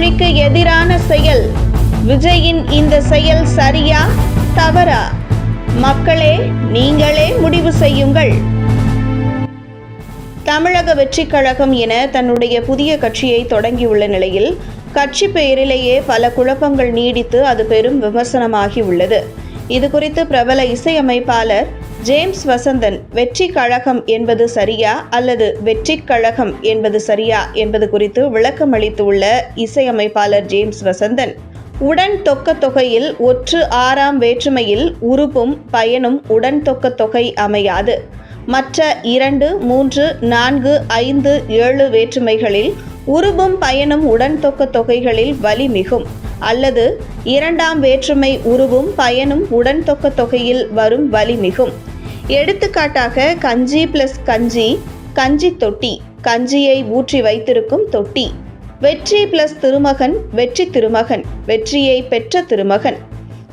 மொழிக்கு எதிரான செயல். விஜயின் இந்த செயல் சரியா தவறா? மக்களே நீங்களே முடிவு செய்யுங்கள். தமிழக வெற்றிக் கழகம் என தன்னுடைய புதிய கட்சியை தொடங்கியுள்ள நிலையில் கட்சி பெயரிலேயே பல குழப்பங்கள் நீடித்து அது பெரும் விமர்சனமாகி உள்ளது. இது குறித்து பிரபல இசையமைப்பாளர் ஜேம்ஸ் வசந்தன் வெற்றி கழகம் என்பது சரியா அல்லது வெற்றி கழகம் என்பது சரியா என்பது குறித்து விளக்கம் அளித்துள்ள இசையமைப்பாளர் ஜேம்ஸ் வசந்தன். உடன் தொக்க தொகையில் ஒற்று ஆறாம் வேற்றுமையில் உறுப்பும் பயனும் உடன் தொக்க தொகை அமையாது. மற்ற இரண்டு மூன்று நான்கு ஐந்து ஏழு வேற்றுமைகளில் உருபும் பயனும் உடன் தொக்க தொகைகளில் வலி மிகும். அல்லது இரண்டாம் வேற்றுமை உருவும் பயனும் உடன் தொக்க தொகையில் வரும் வலி மிகும். எடுத்துக்காட்டாக கஞ்சி பிளஸ் கஞ்சி கஞ்சி தொட்டி கஞ்சியை ஊற்றி வைத்திருக்கும் தொட்டி. வெற்றி பிளஸ் திருமகன் வெற்றி திருமகன் வெற்றியை பெற்ற திருமகன்.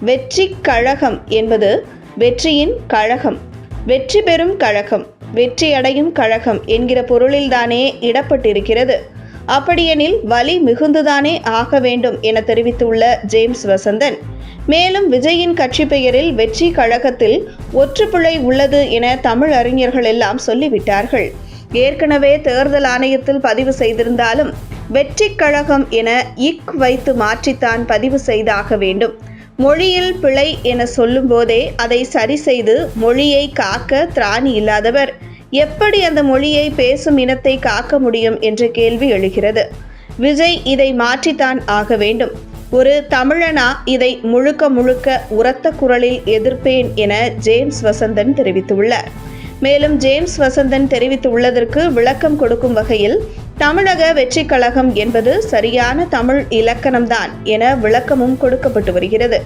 வெற்றி கழகம் என்பது வெற்றியின் கழகம். வெற்றி பெறும் கழகம் வெற்றி அடையும் கழகம் என்கிற பொருளில்தானே இடப்பட்டிருக்கிறது. அப்படியெனில் வலி மிகுந்துதானே ஆக வேண்டும் என தெரிவித்துள்ள ஜேம்ஸ் வசந்தன். மேலும் விஜயின் கட்சி பெயரில் வெற்றி கழகத்தில் ஒற்றுப்பிழை உள்ளது என தமிழ் அறிஞர்கள் எல்லாம் சொல்லிவிட்டார்கள். ஏற்கனவே தேர்தல் ஆணையத்தில் பதிவு செய்திருந்தாலும் வெற்றி கழகம் என இக் வைத்து மாற்றித்தான் பதிவு செய்தாக வேண்டும். மொழியில் பிழை என சொல்லும்போதே அதை சரி செய்து மொழியை காக்க திராணி இல்லாதவர். எப்படி அந்த மொழியை பேசும் இனத்தை காக்க முடியும் என்ற கேள்வி எழுகிறது. விஜய் இதை மாற்றித்தான் ஆக வேண்டும். ஒரு தமிழனா இதை முழுக்க முழுக்க உரத்த குரலில் எதிர்ப்பேன் என ஜேம்ஸ் வசந்தன் தெரிவித்துள்ளார். மேலும் ஜேம்ஸ் வசந்தன் தெரிவித்துள்ளதற்கு விளக்கம் கொடுக்கும் வகையில் தமிழக வெற்றி கழகம் என்பது சரியான தமிழ் இலக்கணம்தான் என விளக்கமும் கொடுக்கப்பட்டு வருகிறது.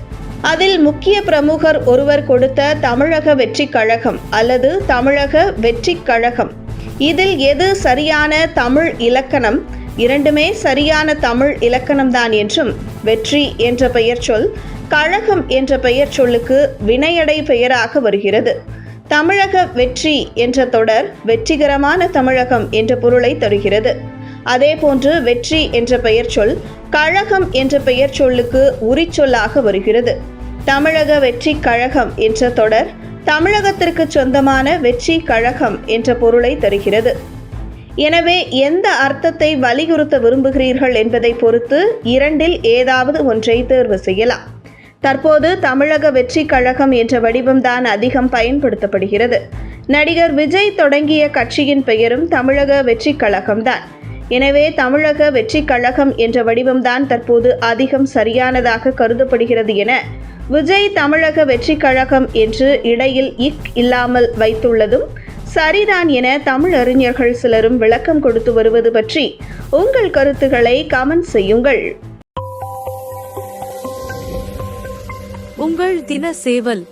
அதில் முக்கிய பிரமுகர் ஒருவர் கொடுத்த தமிழக வெற்றி கழகம் அல்லது தமிழக வெற்றி கழகம் இதில் எது சரியான தமிழ் இலக்கணம்? இரண்டுமே சரியான தமிழ் இலக்கணம்தான் என்றும் வெற்றி என்ற பெயர் சொல் கழகம் என்ற பெயர் சொல்லுக்கு வினையடை பெயராக வருகிறது. தமிழக வெற்றி என்ற தொடர் வெற்றிகரமான தமிழகம் என்ற பொருளை தருகிறது. அதேபோன்று வெற்றி என்ற பெயர் சொல் கழகம் என்ற பெயர் சொல்லுக்கு உரிச்சொல்லாக வருகிறது. தமிழக வெற்றி கழகம் என்ற தொடர் தமிழகத்திற்கு சொந்தமான வெற்றி கழகம் என்ற பொருளை தருகிறது. எனவே எந்த அர்த்தத்தை வலியுறுத்த விரும்புகிறீர்கள் என்பதை பொறுத்து இரண்டில் ஏதாவது ஒன்றை தேர்வு செய்யலாம். தற்போது தமிழக வெற்றி கழகம் என்ற வடிவம்தான் அதிகம் பயன்படுத்தப்படுகிறது. நடிகர் விஜய் தொடங்கிய கட்சியின் பெயரும் தமிழக வெற்றி கழகம்தான். எனவே தமிழக வெற்றி கழகம் என்ற வடிவம்தான் தற்போது அதிகம் சரியானதாக கருதப்படுகிறது என விஜய் தமிழக வெற்றி கழகம் என்று இடையில் இக் இல்லாமல் வைத்துள்ளதும் சரிதான் என தமிழ் அறிஞர்கள் சிலரும் விளக்கம் கொடுத்து வருவது பற்றி உங்கள் கருத்துக்களை கமெண்ட் செய்யுங்கள். உங்கள் தின சேவல்